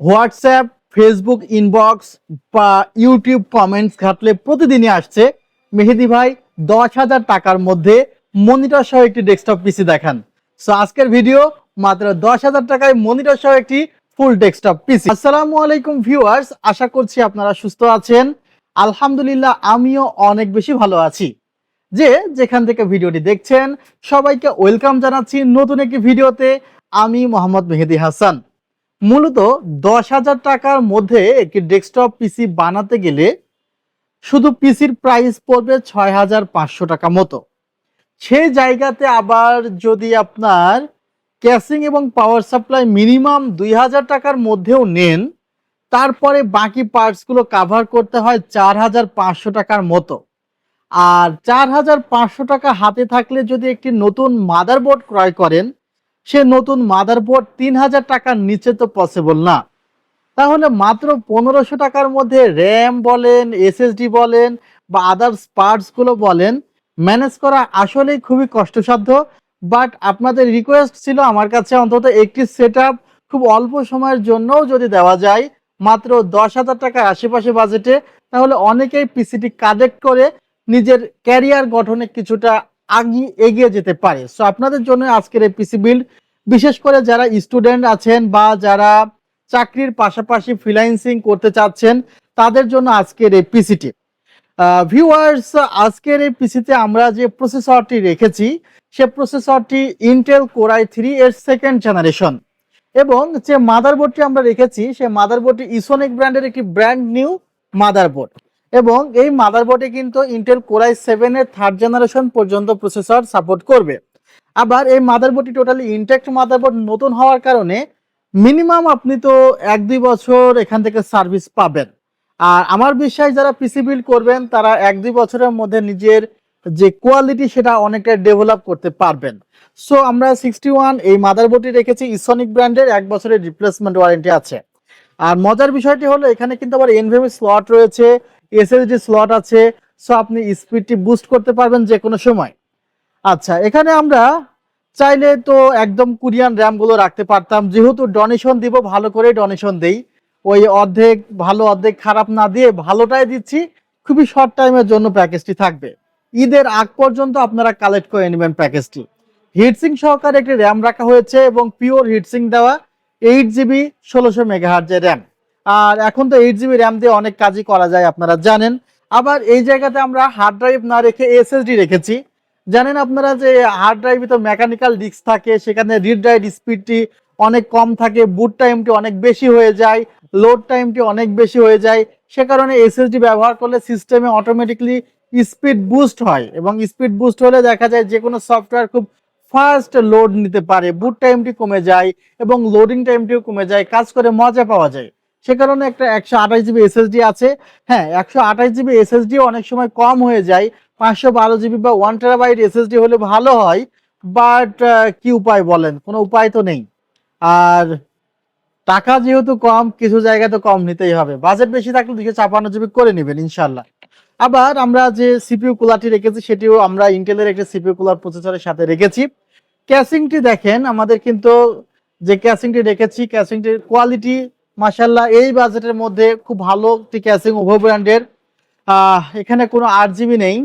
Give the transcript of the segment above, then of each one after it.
WhatsApp, Facebook inbox বা YouTube comments ঘাটলে প্রতিদিনই আসছে। মেহেদি ভাই, দশ হাজার টাকার মধ্যে মনিটর সহ একটি ডেস্কটপ পিসি দেখান। সো আজকের ভিডিও মাত্র দশ হাজার টাকায় মনিটর সহ একটি ফুল ডেস্কটপ পিসি। আসসালামু আলাইকুম ভিউয়ার্স আশা করছি আপনারা সুস্থ আছেন। আলহামদুলিল্লাহ, আমিও অনেক বেশি ভালো আছি। যে যেখান থেকে ভিডিওটি দেখছেন, সবাইকে ওয়েলকাম জানাচ্ছি নতুন একটি ভিডিওতে আমি মোহাম্মদ মেহেদি হাসান। মূলত দশ হাজার টাকার মধ্যে একটি ডেস্কটপ পিসি বানাতে গেলে শুধু পিসির প্রাইস পড়বে ছয় হাজার পাঁচশো টাকা মতো। সেই জায়গাতে আবার যদি আপনার ক্যাসিং এবং পাওয়ার সাপ্লাই মিনিমাম দুই হাজার টাকার মধ্যেও নেন, তারপরে বাকি পার্টসগুলো কাভার করতে হয় চার হাজার পাঁচশো টাকার মতো। আর চার হাজার পাঁচশো টাকা হাতে থাকলে যদি একটি নতুন মাদারবোর্ড ক্রয় করেন সে নতুন মাদারবোর্ড তিন হাজার টাকার নিচে তো পসিবল না। তাহলে মাত্র পনেরোশো টাকার মধ্যে র্যাম বলেন এসএসডি বলেন বা আদার্স পার্টসগুলো বলেন ম্যানেজ করা আসলেই খুবই কষ্টসাধ্য। বাট আপনাদের রিকোয়েস্ট ছিল আমার কাছে অন্তত একটি সেট খুব অল্প সময়ের জন্যও যদি দেওয়া যায়, মাত্র দশ হাজার টাকার আশেপাশে বাজেটে তাহলে অনেকেই পিসিটি কালেক্ট করে নিজের ক্যারিয়ার গঠনে কিছুটা আগিয়ে এগিয়ে যেতে পারে। সো আপনাদের জন্য আজকের এই পিসি বিল্ড বিশেষ করে যারা স্টুডেন্ট আছেন বা যারা চাকরির পাশাপাশি ফ্রিল্যান্সিং করতে চাচ্ছেন, তাদের জন্য আজকের এই পিসিটি ভিউয়ার্স আজকের এই পিসিতে আমরা যে প্রসেসরটি রেখেছি, সে প্রসেসরটি ইন্টেল কোরাই থ্রি এর সেকেন্ড জেনারেশন এবং যে মাদারবোর্ডটি আমরা রেখেছি, সে মাদারবোর্ডটি ইসোনিক ব্র্যান্ডের একটি ব্র্যান্ড নিউ মাদারবোর্ড এবং এই মাদারবোর্ডে কিন্তু ইন্টেল কোরাই সেভেনের থার্ড জেনারেশন পর্যন্ত প্রসেসর সাপোর্ট করবে। আবার এই মাদারবোর্ডটি টোটালি ইনটেক্ট মাদারবোর্ড নতুন হওয়ার কারণে মিনিমাম আপনি তো এক দুই বছর এখান থেকে সার্ভিস পাবেন। আর আমার বিশ্বাস যারা পিসি বিল্ড করবেন, তারা এক দুই বছরের মধ্যে নিজের যে কোয়ালিটি সেটা অনেকটা ডেভেলপ করতে পারবেন। সো আমরা সিক্সটি ওয়ান এই মাদারবোর্ডটি রেখেছি ইসনিক ব্র্যান্ডের এক বছরের রিপ্লেসমেন্ট ওয়ারেন্টি আছে। আর মজার বিষয়টি হলো, এখানে কিন্তু আবার এনভিএমি স্লট রয়েছে এসএসডি স্লট আছে সো আপনি স্পিডটি বুস্ট করতে পারবেন যে কোনো সময়। আচ্ছা এখানে আমরা চাইলে তো একদম কুরিয়ান র্যামগুলো রাখতে পারতাম। যেহেতু ডোনেশন দিব, ভালো করে ডোনেশন দেই। ওই অর্ধেক, ভালো অর্ধেক খারাপ না দিয়ে ভালোটাই দিচ্ছি। খুবই শর্ট টাইমের জন্য প্যাকেজটি থাকবে। ঈদের আগ পর্যন্ত আপনারা কালেক্ট করে নেবেন প্যাকেজটি হিটসিং সহকারে একটি র্যাম রাখা হয়েছে এবং পিওর হিটসিং দেওয়া এইট জিবি ষোলোশো মেগাহার্জের র্যাম আর এখন তো এইট জিবি র্যাম দিয়ে অনেক কাজই করা যায়, আপনারা জানেন। আবার এই জায়গাতে আমরা হার্ড ড্রাইভ না রেখে এসএসডি রেখেছি। জানেন আপনারা যে হার্ড ড্রাইভে তো মেকানিক্যাল ডিস্ক থাকে, সেখানে রিড রাইট স্পিডটি অনেক কম থাকে বুট টাইমটি অনেক বেশি হয়ে যায় লোড টাইমটি অনেক বেশি হয়ে যায়। সে কারণে এসএসডি ব্যবহার করলে সিস্টেমে অটোমেটিকলি স্পিড বুস্ট হয় এবং স্পিড বুস্ট হলে দেখা যায় যে কোনো সফটওয়্যার খুব ফাস্ট লোড নিতে পারে বুট টাইমটি কমে যায় এবং লোডিং টাইমটিও কমে যায়, কাজ করে মজা পাওয়া যায়। সে কারণে একটা একশো আঠাশ জিবি এসএসডি আছে। হ্যাঁ একশো আঠাশ জিবি এসএসডি অনেক সময় কম হয়ে যায় পাঁচশো বারো জিবি বা ওয়ান টেরাবাইট এসএসডি হলে ভালো হয় বাট কি উপায় বলেন? কোনো উপায় তো নেই। আর টাকা যেহেতু কম, কিছু জায়গায় তো কম নিতেই হবে। বাজেট বেশি থাকলে দুশো ছাপান্ন জিবি করে নেবেন ইনশাল্লাহ আবার আমরা যে সিপিউ কুলারটি রেখেছি, সেটিও আমরা ইন্টেলের একটা সিপিইউ কুলার প্রসেসরের সাথে রেখেছি। ক্যাসিংটি দেখেন, আমাদের কিন্তু যে ক্যাসিংটি রেখেছি ক্যাসিংটির কোয়ালিটি মাসাল্লাহ এই বাজেটের মধ্যে খুব ভালো একটি ক্যাসিং উভয় ব্র্যান্ডের এখানে কোনো আট জিবি নেই।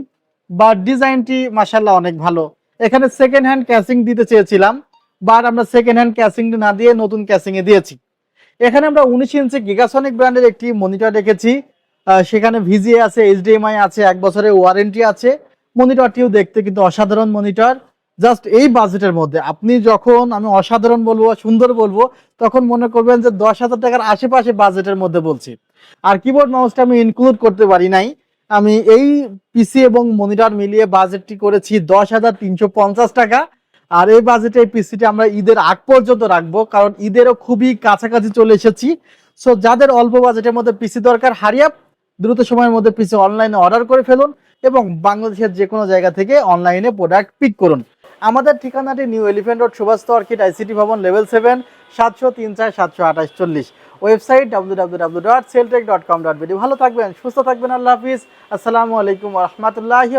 বা ডিজাইনটি মাসাল্লাহ অনেক ভালো। এখানে সেকেন্ড হ্যান্ড ক্যাসিং দিতে চেয়েছিলাম বাট আমরা সেকেন্ড হ্যান্ড ক্যাসিংটি না দিয়ে নতুন ক্যাসিং এ দিয়েছি। এখানে আমরা উনিশ ইঞ্চি গিগাসনিক ব্র্যান্ডের একটি মনিটর রেখেছি সেখানে ভিজিএ আছে এইচডিএমআই আছে, এক বছরের ওয়ারেন্টি আছে। মনিটরটিও দেখতে কিন্তু অসাধারণ মনিটর জাস্ট এই বাজেটের মধ্যে। আপনি যখন, আমি অসাধারণ বলব, সুন্দর বলব, তখন মনে করবেন যে দশ হাজার টাকার আশেপাশে বাজেটের মধ্যে বলছি। আর কিবোর্ড মাউসটা আমি ইনক্লুড করতে পারি নাই। আমি এই পিসি এবং মনিটর মিলিয়ে বাজেটটি করেছি দশ হাজার তিনশো পঞ্চাশ টাকা। আর এই বাজেটে এই পিসিটি আমরা ঈদের আগ পর্যন্ত রাখব, কারণ ঈদেরও খুবই কাছাকাছি চলে এসেছি। সো যাদের অল্প বাজেটের মধ্যে পিসি দরকার হারিয়াপ দ্রুত সময়ের মধ্যে পিসি অনলাইনে অর্ডার করে ফেলুন এবং বাংলাদেশের যে কোনো জায়গা থেকে অনলাইনে প্রোডাক্ট পিক করুন। আমাদের ঠিকানাটি new elephant road Subhash orchid ICT ভবন লেভেল সেভেন সাতশো তিন চার সাতশো আঠাশ চল্লিশ। Website W dot Celltech dot com dot ভালো থাকবেন, সুস্থ থাকবেন, আল্লাহ হাফিজ। আসসালামু আলাইকুম রহমতুল্লাহি